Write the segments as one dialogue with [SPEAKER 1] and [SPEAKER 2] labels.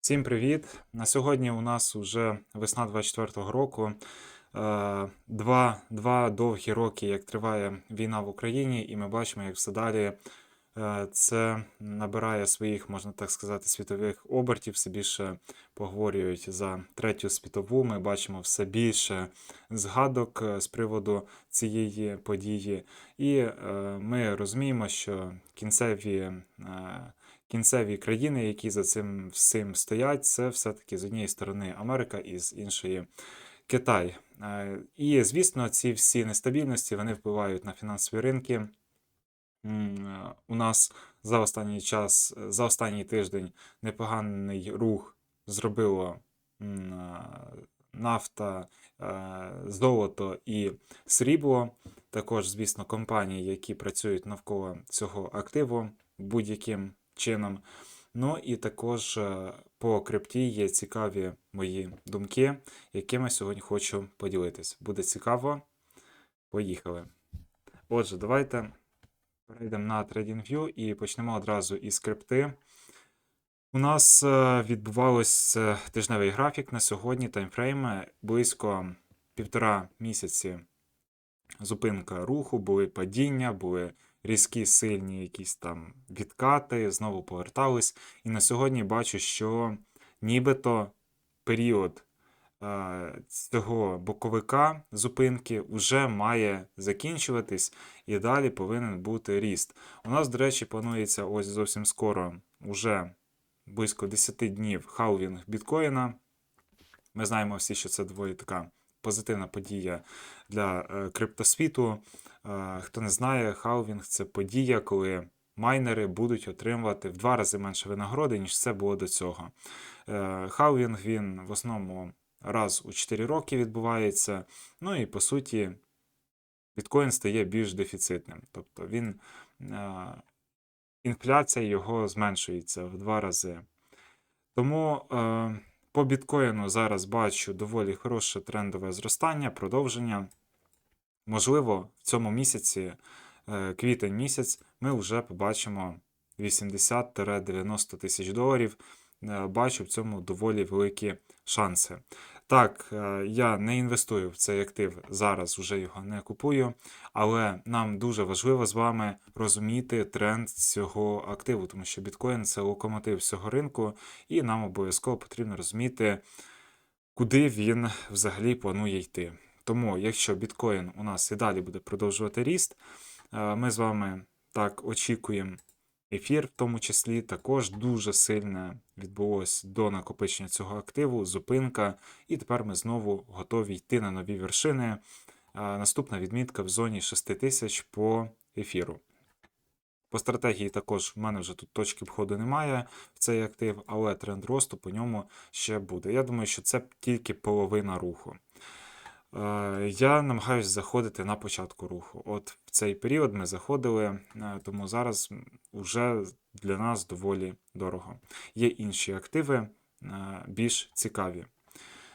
[SPEAKER 1] Всім привіт! На сьогодні у нас вже весна 24-го року. Е, Два, два довгі роки, як триває війна в Україні, і ми бачимо, як все далі е, це набирає своїх, можна так сказати, світових обертів, все більше поговорюють за третю світову. Ми бачимо все більше згадок е, з приводу цієї події. І ми розуміємо, що кінцеві. Кінцеві країни, які за цим всім стоять, це все-таки з однієї сторони Америка і з іншої Китай. Е, І, звісно, ці всі нестабільності вони впливають на фінансові ринки. У нас за останній час, за останній тиждень непоганий рух зробило нафта, е, золото і срібло. Також, звісно, компанії, які працюють навколо цього активу будь-яким чином. Ну і також е, по крипті є цікаві мої думки, якими сьогодні хочу поділитись. Буде цікаво. Поїхали. Отже, давайте перейдемо на TradingView і почнемо одразу із крипти. У нас е, відбувався тижневий графік на сьогодні таймфрейми близько півтора місяці зупинка руху, були падіння, були різкі сильні якісь там відкати, знову повертались. І на сьогодні бачу, що нібито період е, цього боковика зупинки вже має закінчуватись, і далі повинен бути ріст. У нас, до речі, планується ось зовсім скоро, уже близько 10 днів халвінг біткоїна. Ми знаємо всі, що це доволі така позитивна подія для е, криптосвіту. Е, Хто не знає, халвінг це подія, коли майнери будуть отримувати в два рази менше винагороди, ніж це було до цього. Е, Халвінг він в основному раз у 4 роки відбувається. Ну і по суті, біткоін стає більш дефіцитним. Тобто він е, інфляція його зменшується в два рази. Тому е, по біткоїну зараз бачу доволі хороше трендове зростання, продовження. Можливо, в цьому місяці, е, квітень місяць, ми вже побачимо 80-90 тисяч доларів. Е, Бачу в цьому доволі великі шанси. Так, е, я не інвестую в цей актив зараз, вже його не купую, але нам дуже важливо з вами розуміти тренд цього активу, тому що біткоін це локомотив всього ринку, і нам обов'язково потрібно розуміти, куди він взагалі планує йти. Тому, якщо біткоін у нас і далі буде продовжувати ріст, е, ми з вами так очікуємо. Ефір, в тому числі, також дуже сильне відбулось до накопичення цього активу, зупинка, і тепер ми знову готові йти на нові вершини. Е, Наступна відмітка в зоні 6000 по ефіру. По стратегії також в мене вже тут точки входу немає в цей актив, але тренд росту по ньому ще буде. Я думаю, що це тільки половина руху. Е, Я намагаюся заходити на початку руху. От в цей період ми заходили, е, тому зараз вже для нас доволі дорого. Є інші активи е, більш цікаві.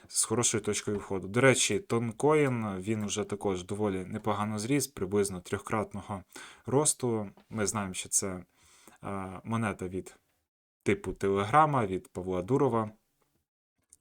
[SPEAKER 1] З хорошою точкою входу. До речі, тонкоін він вже також доволі непогано зріс, приблизно трьохкратного росту. Ми знаємо, що це монета від типу Телеграма, від Павла Дурова.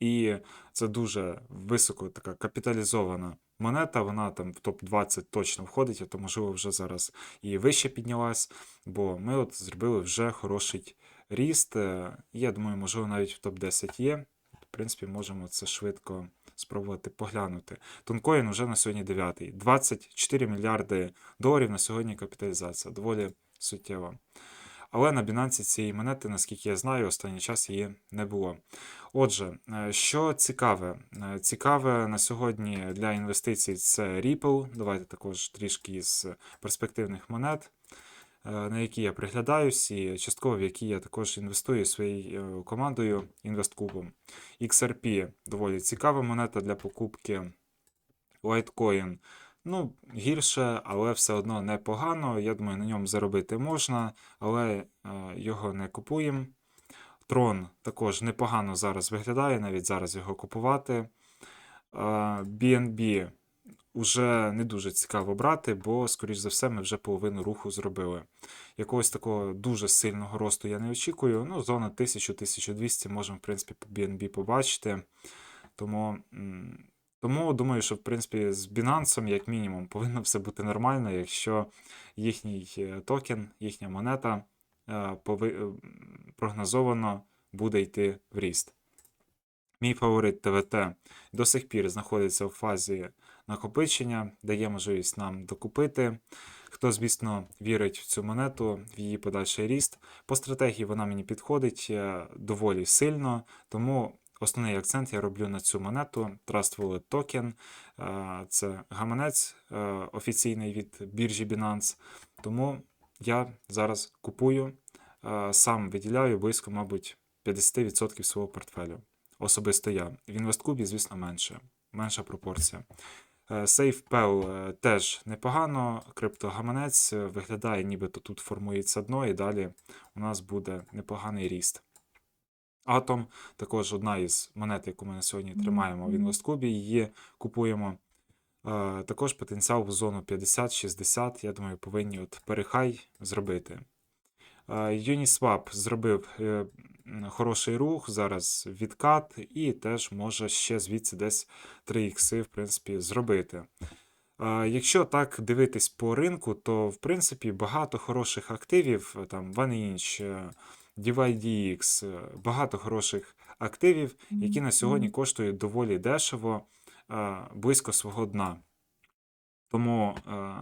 [SPEAKER 1] І це дуже високо така капіталізована монета. Вона там в топ-20 точно входить, а то, можливо, вже зараз і вище піднялась, бо ми от зробили вже хороший ріст. Е, Я думаю, можливо, навіть в топ-10 є. В принципі, можемо це швидко спробувати поглянути. Тонкоін вже на сьогодні 9. 24 мільярди доларів на сьогодні капіталізація. Доволі суттєва. Але на Binance цієї монети, наскільки я знаю, останній час її не було. Отже, е, що цікаве? Е, Цікаве на сьогодні для інвестицій це Ripple. Давайте також трішки з перспективних монет, е, на які я приглядаюсь, і частково в які я також інвестую своєю командою інвестклубом. XRP доволі цікава монета для покупки. Litecoin Ну, гірше, але все одно непогано. Я думаю, на ньому заробити можна, але е, його не купуємо. Трон також непогано зараз виглядає, навіть зараз його купувати. Е, BNB уже не дуже цікаво брати, бо, скоріш за все, ми вже половину руху зробили. Якогось такого дуже сильного росту я не очікую. Ну, зона 1000-1200 можемо, в принципі, по BNB побачити. Тому, тому думаю, що в принципі з Binance, як мінімум, повинно все бути нормально, якщо їхній е, токен, їхня монета е, е, прогнозовано буде йти в ріст. Мій фаворит ТВТ до сих пір знаходиться в фазі накопичення, дає можливість нам докупити. Хто, звісно, вірить в цю монету, в її подальший ріст. По стратегії вона мені підходить доволі сильно, тому основний акцент я роблю на цю монету Trust Wallet Token. Е, Це гаманець е, офіційний від біржі Binance. Тому я зараз купую, е, сам виділяю близько, мабуть, 50% свого портфелю. Особисто я. В інвесткубі, звісно, менше. Менша пропорція. SafePel теж непогано. Криптогаманець виглядає, нібито тут формується дно, і далі у нас буде непоганий ріст. Атом також одна із монет, яку ми на сьогодні тримаємо в інвесткубі, її купуємо. Також потенціал в зону 50-60, я думаю, повинні от перехай зробити. Uniswap зробив е, хороший рух, зараз відкат, і теж може ще звідси десь 3 ікси, в принципі, зробити. Якщо так дивитись по ринку, то в принципі багато хороших активів, там OneInch, е, DYDX, е, багато хороших активів, які на сьогодні коштують доволі дешево, е, близько свого дна. Тому е,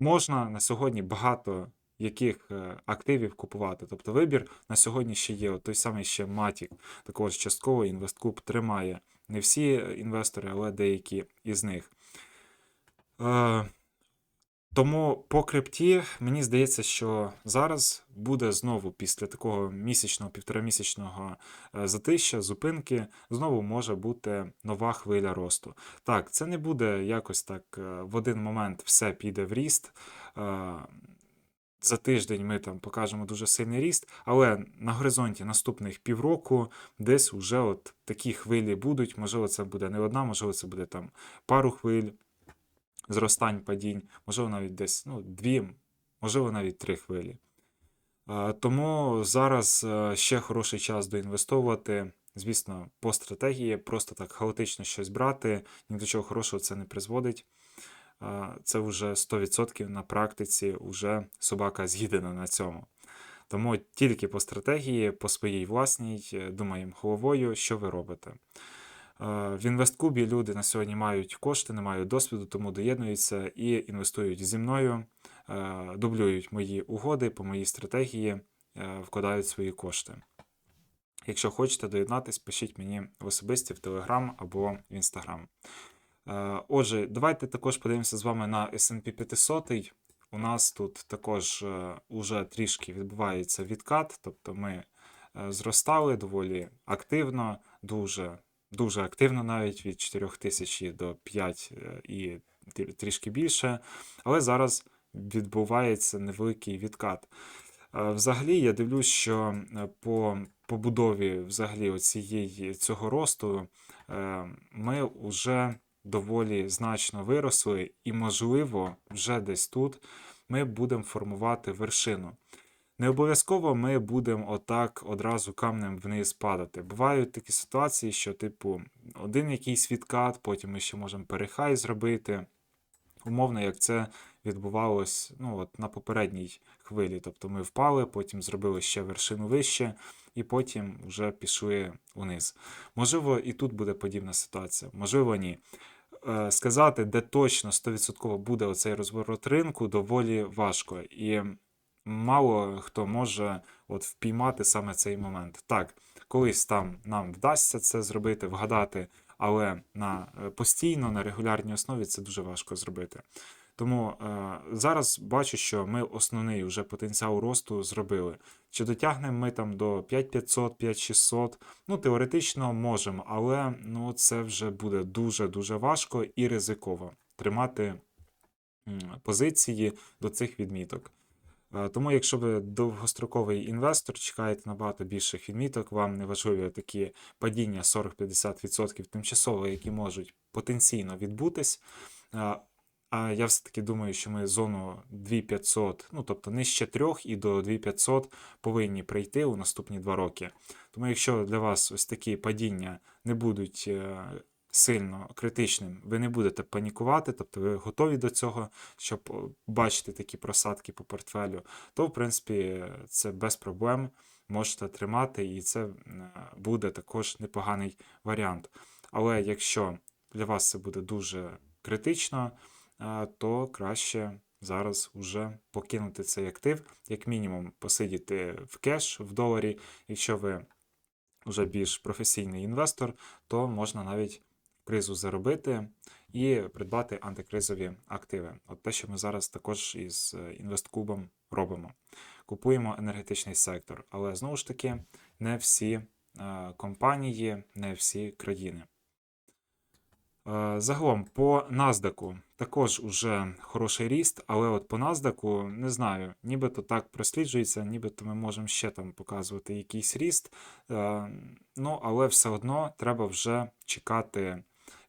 [SPEAKER 1] можна на сьогодні багато яких активів купувати. Тобто вибір на сьогодні ще є. От той самий ще Matic, також частково інвесткуб тримає. Не всі інвестори, але деякі із них. Тому по крипті мені здається, що зараз буде знову після такого місячного, півторамісячного е, затища, зупинки, знову може бути нова хвиля росту. Так, це не буде якось так е, в один момент все піде в ріст. Е, За тиждень ми там покажемо дуже сильний ріст, але на горизонті наступних півроку десь уже от такі хвилі будуть. Можливо, це буде не одна, можливо, це буде там пару хвиль зростань, падінь, можливо, навіть десь ну, дві, можливо, навіть три хвилі. Тому зараз е, ще хороший час доінвестовувати. Звісно, по стратегії, просто так хаотично щось брати, ні до чого хорошого це не призводить. Це вже 100% на практиці, вже собака з'їдена на цьому. Тому тільки по стратегії, по своїй власній, е, думаємо головою, що ви робите. Е, В інвесткубі люди на сьогодні мають кошти, не мають досвіду, тому доєднуються і інвестують зі мною, е, дублюють мої угоди по моїй стратегії, е, вкладають свої кошти. Якщо хочете доєднатись, пишіть мені в особисті в Telegram або в. Е, Отже, давайте також подивимося з вами на S&P 500. У нас тут також уже трішки відбувається відкат, тобто ми зростали доволі активно, дуже, дуже активно навіть від 4000 до 5 е, і трішки більше. Але зараз відбувається невеликий відкат. Е, Взагалі, я дивлюсь, що е, по побудові взагалі оцієї цього росту ми вже доволі значно виросли, і, можливо, вже десь тут ми будемо формувати вершину. Не обов'язково ми будемо отак одразу камнем вниз падати. Бувають такі ситуації, що, типу, один якийсь відкат, потім ми ще можемо перехай зробити. Умовно, як це відбувалось ну, от на попередній хвилі. Тобто ми впали, потім зробили ще вершину вище, і потім вже пішли вниз. Можливо, і тут буде подібна ситуація, можливо, ні. Е, Сказати, де точно 100% буде оцей розворот ринку, доволі важко. І мало хто може от впіймати саме цей момент. Так, колись там нам вдасться це зробити, вгадати, але на е, постійно, на регулярній основі це дуже важко зробити. Тому е, зараз бачу, що ми основний вже потенціал росту зробили. Чи дотягнемо ми там до 5500, 5600? Ну, теоретично можемо, але ну, це вже буде дуже-дуже важко і ризиково тримати позиції до цих відміток. Е, Тому, якщо ви довгостроковий інвестор, чекаєте набагато більших відміток, вам не важливі такі падіння 40-50% тимчасово, які можуть потенційно відбутись. Е, А я все-таки думаю, що ми зону 2500, ну тобто нижче 3 і до 2500 повинні прийти у наступні 2 роки. Тому якщо для вас ось такі падіння не будуть е, сильно критичним, ви не будете панікувати, тобто ви готові до цього, щоб бачити такі просадки по портфелю, то в принципі це без проблем можете тримати, і це буде також непоганий варіант. Але якщо для вас це буде дуже критично, е, то краще зараз вже покинути цей актив, як мінімум посидіти в кеш в доларі. Якщо ви вже більш професійний інвестор, то можна навіть кризу заробити і придбати антикризові активи. От те, що ми зараз також із е, інвесткубом робимо. Купуємо енергетичний сектор, але знову ж таки не всі е, компанії, не всі країни. Е, Загалом по NASDAQ також уже хороший ріст, але от по NASDAQ, не знаю, нібито так просліджується, нібито ми можемо ще там показувати якийсь ріст. Ну, але все одно треба вже чекати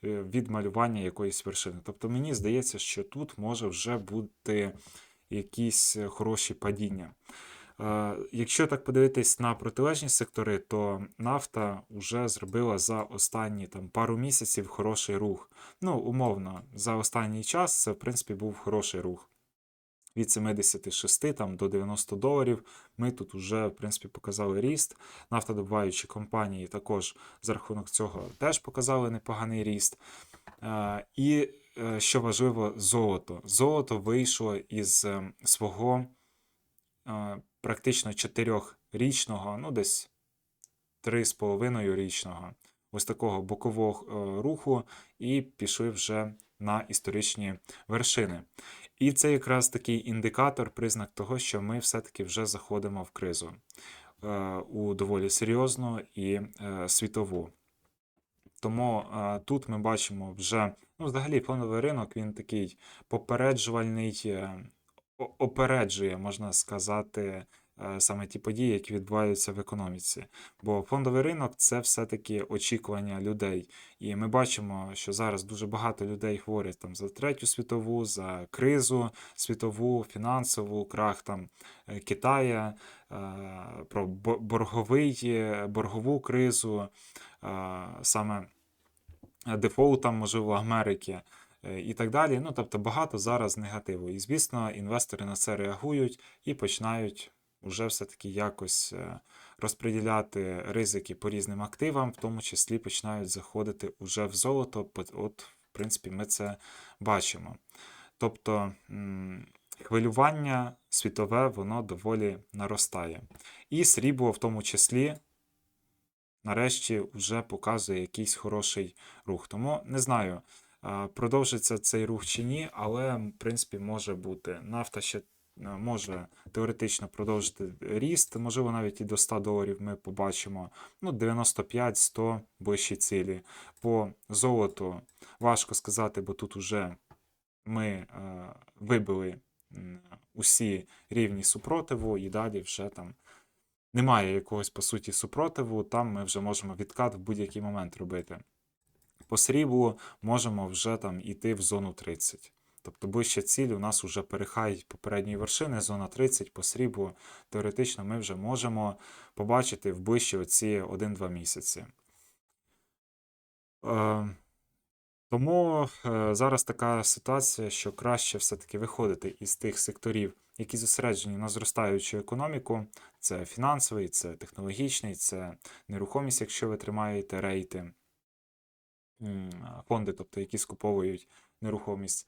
[SPEAKER 1] від малювання якоїсь вершини. Тобто мені здається, що тут може вже бути якісь е, хороші падіння. Е, Якщо так подивитись на протилежні сектори, то нафта вже зробила за останні там пару місяців хороший рух. Ну, умовно, за останній час це в принципі був хороший рух. Від 76 там, до 90 доларів ми тут вже в принципі показали ріст. Нафтодобуваючі компанії також за рахунок цього теж показали непоганий ріст. Е, І е, що важливо, золото. Золото вийшло із е, свого практично 4-річного, ну десь 3,5 річного, ось такого бокового руху, і пішли вже на історичні вершини. І це якраз такий індикатор, признак того, що ми все-таки вже заходимо в кризу е, у доволі серйозну і е, світову. Тому е, тут ми бачимо вже, ну, взагалі, фондовий ринок він такий попереджувальний, опереджує, можна сказати, саме ті події, які відбуваються в економіці. Бо фондовий ринок це все-таки очікування людей. І ми бачимо, що зараз дуже багато людей говорять там за третю світову, за кризу світову, фінансову, крах там е, Китая, е, про борговий, е, боргову кризу, е, саме е, дефолт там, можливо, Америки. е, І так далі. Ну, тобто багато зараз негативу. І, звісно, інвестори на це реагують і починають вже все-таки якось е, розподіляти ризики по різним активам, в тому числі починають заходити уже в золото. От, в принципі, ми це бачимо. Тобто хвилювання світове, воно доволі наростає. І срібло в тому числі нарешті вже показує якийсь хороший рух. Тому не знаю, продовжиться цей рух чи ні, але в принципі може бути. Нафта ще е, може теоретично продовжити ріст, можливо, навіть і до 100 доларів ми побачимо. Ну, 95-100 ближчі цілі. По золоту важко сказати, бо тут уже ми е, вибили усі рівні супротиву, і далі вже там немає якогось по суті супротиву, там ми вже можемо відкат в будь-який момент робити. По сріблу можемо вже там іти в зону 30. Тобто ближча ціль у нас вже перехай попередньої вершини, зона 30 по сріблу. Теоретично ми вже можемо побачити в ближчі оці 1-2 місяці. Е, тому е, зараз така ситуація, що краще все-таки виходити із тих секторів, які зосереджені на зростаючу економіку. Це фінансовий, це технологічний, це нерухомість, якщо ви тримаєте рейти, фонди, тобто які скуповують нерухомість.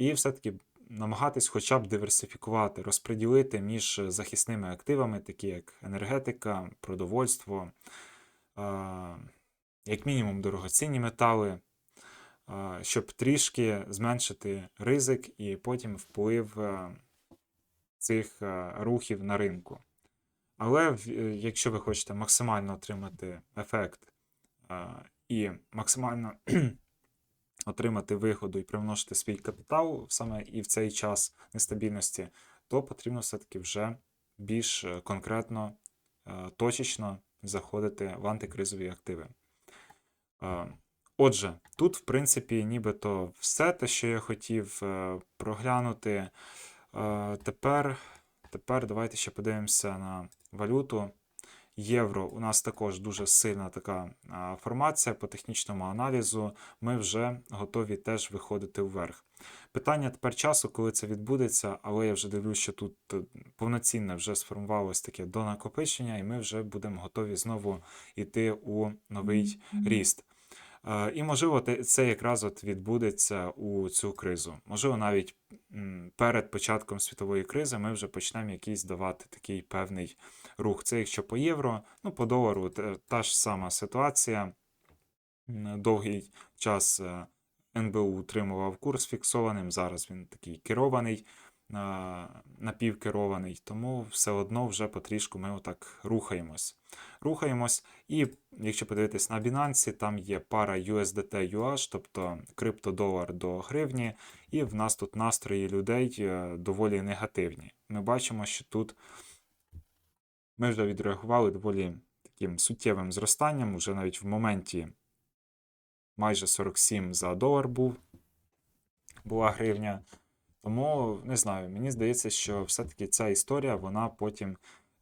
[SPEAKER 1] І все-таки намагатись хоча б диверсифікувати, розподілити між захисними активами, такі як енергетика, продовольство, як мінімум дорогоцінні метали, щоб трішки зменшити ризик і потім вплив е, цих е, рухів на ринку. Але е, якщо ви хочете максимально отримати ефект е, і максимально отримати вигоду і примножити свій капітал саме і в цей час нестабільності, то потрібно все-таки вже більш е, конкретно, е, точечно заходити в антикризові активи. Е, Отже, тут, в принципі, нібито все те, що я хотів проглянути. Тепер, тепер давайте ще подивимося на валюту. Євро у нас також дуже сильна така формація по технічному аналізу. Ми вже готові теж виходити вверх. Питання тепер часу, коли це відбудеться, але я вже дивлюсь, що тут е, повноцінне вже сформувалось таке донакопичення, і ми вже будемо готові знову йти у новий ріст. Е, І можливо, це якраз от відбудеться у цю кризу. Можливо, навіть перед початком світової кризи ми вже почнемо якийсь давати такий певний рух. Це якщо по євро, ну по долару та ж сама ситуація. Довгий час е, НБУ утримував курс фіксованим. Зараз він такий керований, напівкерований, тому все одно вже потрішку ми отак рухаємось. Рухаємось, і якщо подивитись на Binance, там є пара USDT UH, тобто криптодолар до гривні, і в нас тут настрої людей е, доволі негативні. Ми бачимо, що тут ми вже відреагували доволі таким суттєвим зростанням, уже навіть в моменті майже 47 за долар був, була гривня. Тому не знаю, мені здається, що все-таки ця історія, вона потім,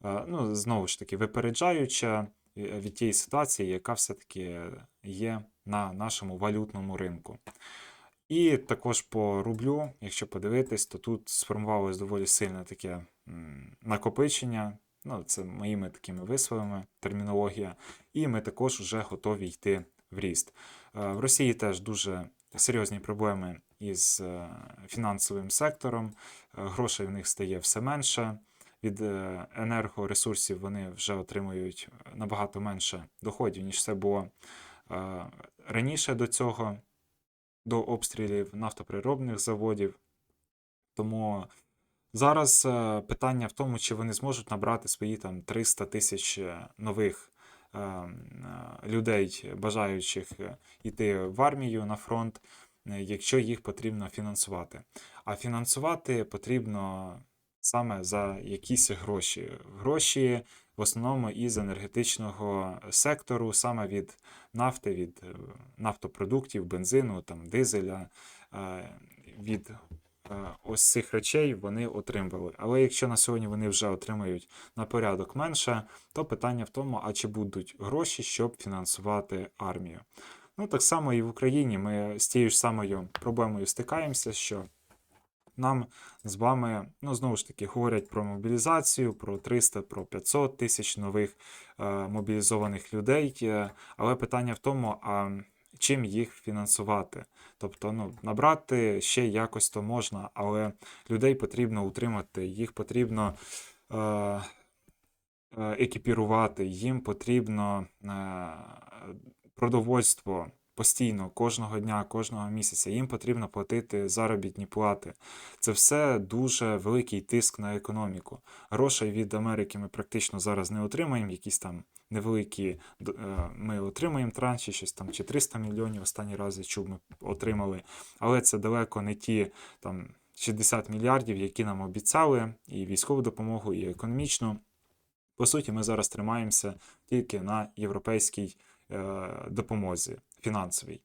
[SPEAKER 1] е, ну, знову ж таки, випереджаюча е, від тієї ситуації, яка все-таки є на нашому валютному ринку. І також по рублю, якщо подивитись, то тут сформувалось доволі сильне таке накопичення. Ну, це моїми такими висловами, термінологія. І ми також вже готові йти в ріст. Е, В Росії теж дуже серйозні проблеми із е, фінансовим сектором. Е, Грошей в них стає все менше. Від енергоресурсів вони вже отримують набагато менше доходів, ніж це було раніше до цього, до обстрілів нафтоприробних заводів. Тому зараз е, питання в тому, чи вони зможуть набрати свої там 300 тисяч е, нових е, е, людей, бажаючих йти в армію на фронт, якщо їх потрібно фінансувати. А фінансувати потрібно саме за якісь гроші. Гроші в основному із енергетичного сектору, саме від нафти, від нафтопродуктів, бензину, там, дизеля, від ось цих речей вони отримували. Але якщо на сьогодні вони вже отримують на порядок менше, то питання в тому, а чи будуть гроші, щоб фінансувати армію. Ну, так само і в Україні ми з тією ж самою проблемою стикаємося, що нам з вами, ну, знову ж таки, говорять про мобілізацію, про 300, про 500 тисяч нових е, мобілізованих людей. е, Але питання в тому, а чим їх фінансувати? Тобто, ну, набрати ще якось то можна, але людей потрібно утримати, їх потрібно е, е, екіпірувати, їм потрібно е, продовольство постійно, кожного дня, кожного місяця. Їм потрібно платити заробітні плати. Це все дуже великий тиск на економіку. Грошей від Америки ми практично зараз не отримаємо, якісь там невеликі е, ми отримаємо транші, щось там чи 300 мільйонів. останні рази чув, ми отримали. Але це далеко не ті там 60 мільярдів, які нам обіцяли, і військову допомогу, і економічну. По суті, ми зараз тримаємося тільки на європейській е, допомозі фінансовій.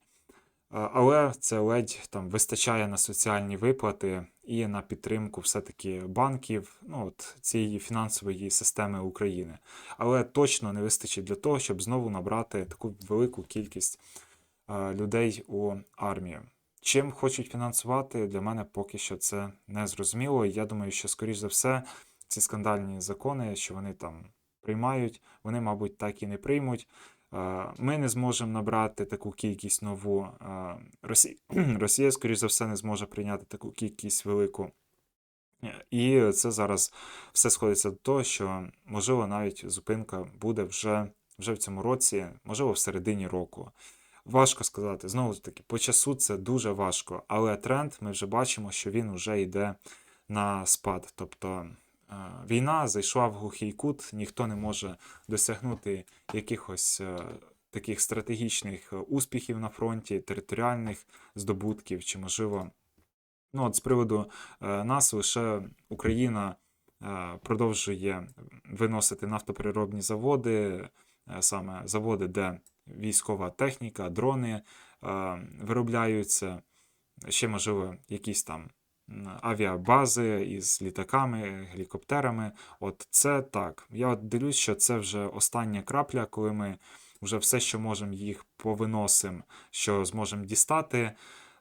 [SPEAKER 1] Але це ледь там вистачає на соціальні виплати і на підтримку все-таки банків, ну от цієї фінансової системи України. Але точно не вистачить для того, щоб знову набрати таку велику кількість людей у армію. Чим хочуть фінансувати, для мене поки що це не зрозуміло. Я думаю, що, скоріш за все, ці скандальні закони, що вони там приймають, вони, мабуть, так і не приймуть. Ми не зможемо набрати таку кількість нову. Росія, Росія, скоріш за все, не зможе прийняти таку кількість велику. І це зараз все сходиться до того, що можливо навіть зупинка буде вже, вже в цьому році, можливо, в середині року. Важко сказати. Знову ж таки, по часу це дуже важко, але тренд ми вже бачимо, що він вже йде на спад. Тобто війна зайшла в глухий кут, ніхто не може досягнути якихось е, таких стратегічних е, успіхів на фронті, територіальних здобутків, чи, можливо, Ну, от з приводу е, нас лише Україна продовжує виносити нафтопереробні заводи, саме заводи, де військова техніка, дрони виробляються, ще, можливо, якісь там авіабази із літаками, гелікоптерами. От це так. Я от дивлюсь, що це вже остання крапля, коли ми вже все, що можемо, їх повиносимо, що зможемо дістати,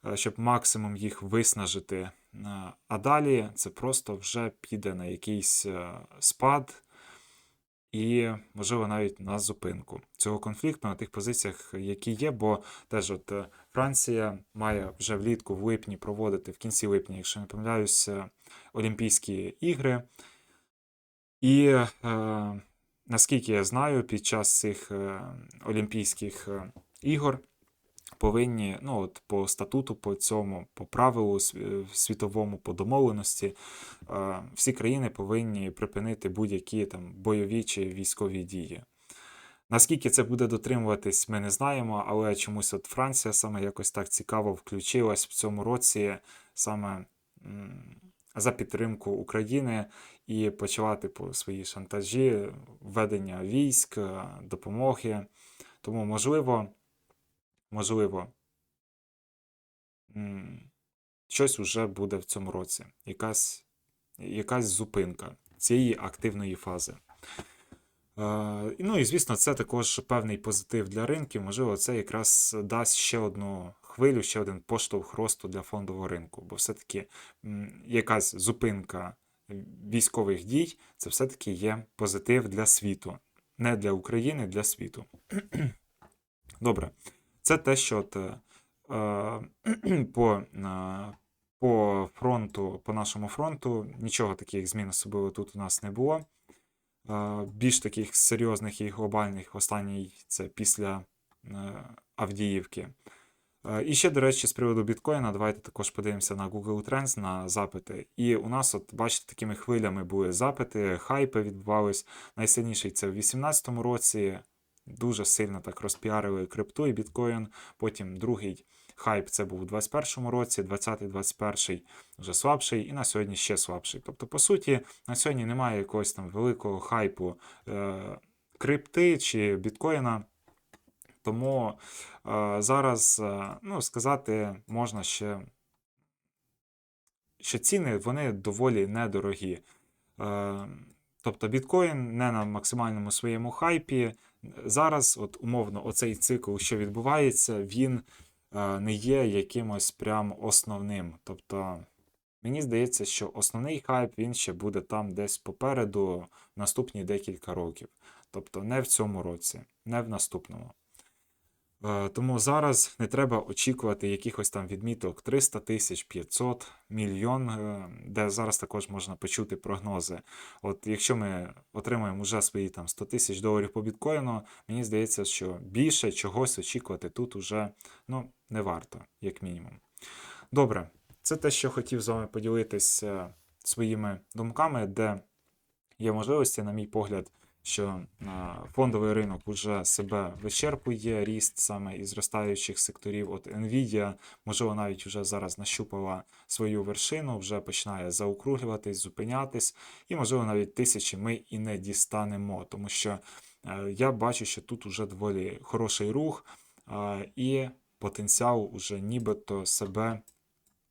[SPEAKER 1] е, щоб максимум їх виснажити. Е, А далі це просто вже піде на якийсь е, спад і, можливо, навіть на зупинку цього конфлікту на тих позиціях, які є. Бо теж от е, Франція має вже влітку в липні проводити в кінці липня, якщо не помиляюся, Олімпійські ігри. І е, наскільки я знаю, під час цих е, Олімпійських е, ігор повинні, ну от по статуту, по цьому, по правилу сві- світовому, по домовленості, е, всі країни повинні припинити будь-які там бойові чи військові дії. Наскільки це буде дотримуватись, ми не знаємо, але чомусь от Франція саме якось так цікаво включилась в цьому році саме за підтримку України і почала типу свої шантажі, введення військ, е, допомоги. Тому можливо, можливо, щось уже буде в цьому році, якась, якась зупинка цієї активної фази. Е, Ну і звісно, це також певний позитив для ринків. Можливо, це якраз дасть ще одну хвилю, ще один поштовх росту для фондового ринку. Бо все-таки якась зупинка військових дій це все-таки є позитив для світу. Не для України, для світу. Добре. Це те, що от, е, по, е, по фронту, по нашому фронту, нічого таких змін особливо тут у нас не було. Е, Більш таких серйозних і глобальних останній це після е, Авдіївки. Е, І ще, до речі, з приводу біткоїна, давайте також подивимося на Google Trends, на запити. І у нас, от бачите, такими хвилями були запити, хайпи відбувались. Найсильніший це в 2018 році. Дуже сильно так розпіарили крипту і біткоін. Потім другий хайп це був у 2021 році, 20-21 вже слабший, і на сьогодні ще слабший. Тобто, по суті, на сьогодні немає якогось там великого хайпу е, крипти чи біткоїна. Тому е, зараз, е, ну, сказати, можна ще, що ціни вони доволі недорогі. Е, тобто біткоін не на максимальному своєму хайпі. Зараз, от умовно, оцей цикл, що відбувається, він е, не є якимось прям основним. Тобто, мені здається, що основний хайп він ще буде там десь попереду наступні декілька років. Тобто не в цьому році, не в наступному. Е, Тому зараз не треба очікувати якихось там відміток 300 тисяч, 500, мільйон, е, де зараз також можна почути прогнози. От якщо ми отримаємо вже свої там 100 тисяч доларів по біткоїну, мені здається, що більше чогось очікувати тут уже ну, не варто, як мінімум. Добре, це те, що хотів з вами поділитися своїми думками, де є можливості, на мій погляд, що фондовий ринок вже себе вичерпує, ріст саме із зростаючих секторів. От Nvidia, можливо, навіть вже зараз нащупала свою вершину, вже починає заокруглюватись, зупинятись, і, можливо, навіть тисячі ми і не дістанемо, тому що е, я бачу, що тут уже доволі хороший рух, е, і потенціал уже нібито себе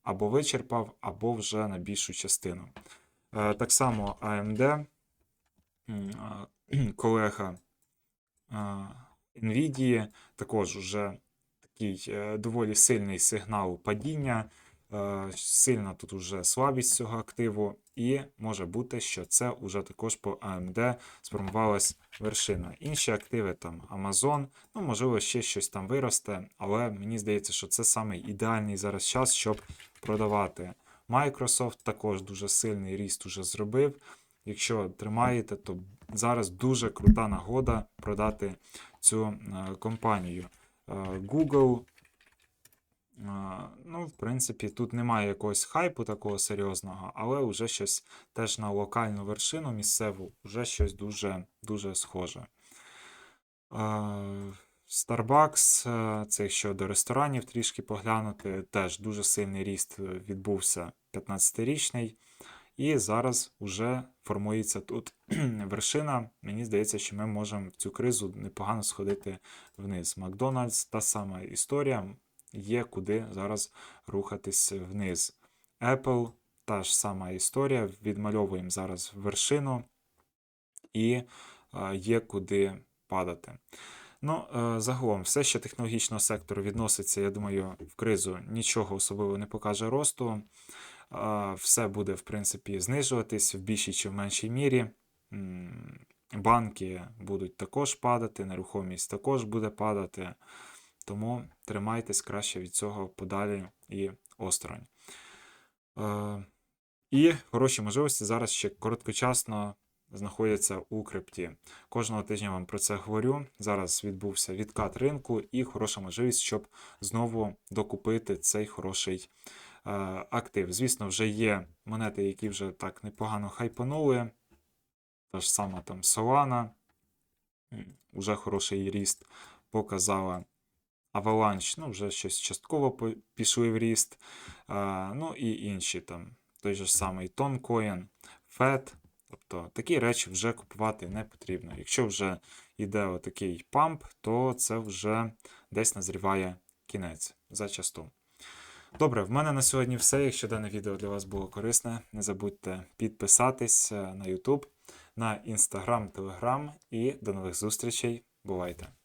[SPEAKER 1] або вичерпав, або вже на більшу частину. Е, Так само AMD, колега NVIDIA, також уже такий е, доволі сильний сигнал падіння, е, сильна тут уже слабість цього активу, і може бути, що це уже також по AMD сформувалась вершина. Інші активи, там Amazon, ну можливо, ще щось там виросте, але мені здається, що це саме ідеальний зараз час, щоб продавати. Microsoft також дуже сильний ріст уже зробив. Якщо тримаєте, то зараз дуже крута нагода продати цю е, компанію. Е, Google, е, ну, в принципі, тут немає якогось хайпу такого серйозного, але вже щось теж на локальну вершину місцеву, вже щось дуже, дуже схоже. Starbucks, це якщо до ресторанів трішки поглянути, теж дуже сильний ріст відбувся 15-річний. І зараз вже формується тут вершина. Мені здається, що ми можемо в цю кризу непогано сходити вниз. Макдональдс та сама історія, є куди зараз рухатись вниз. Apple та ж сама історія. Відмальовуємо зараз вершину і е, є куди падати. Ну, е, загалом, все, що технологічного сектору відноситься, я думаю, в кризу нічого особливо не покаже росту. Все буде, в принципі, знижуватись в більшій чи в меншій мірі. Банки будуть також падати, нерухомість також буде падати. Тому тримайтесь краще від цього подалі і осторонь. Е, І хороші можливості зараз ще короткочасно знаходяться у крипті. Кожного тижня вам про це говорю. Зараз відбувся відкат ринку і хороша можливість, щоб знову докупити цей хороший актив. Звісно, вже є монети, які вже так непогано хайпанули. Та ж сама там Solana, м, уже хороший ріст показала. Avalanche, ну, вже щось частково пішли в ріст. А, ну і інші там. Той же самий Toncoin, FED. Тобто такі речі вже купувати не потрібно. Якщо вже йде отакий памп, то це вже десь назріває кінець зачасту. Добре, в мене на сьогодні все. Якщо дане відео для вас було корисне, не забудьте підписатись е, на YouTube, на Instagram, Telegram і до нових зустрічей. Бувайте!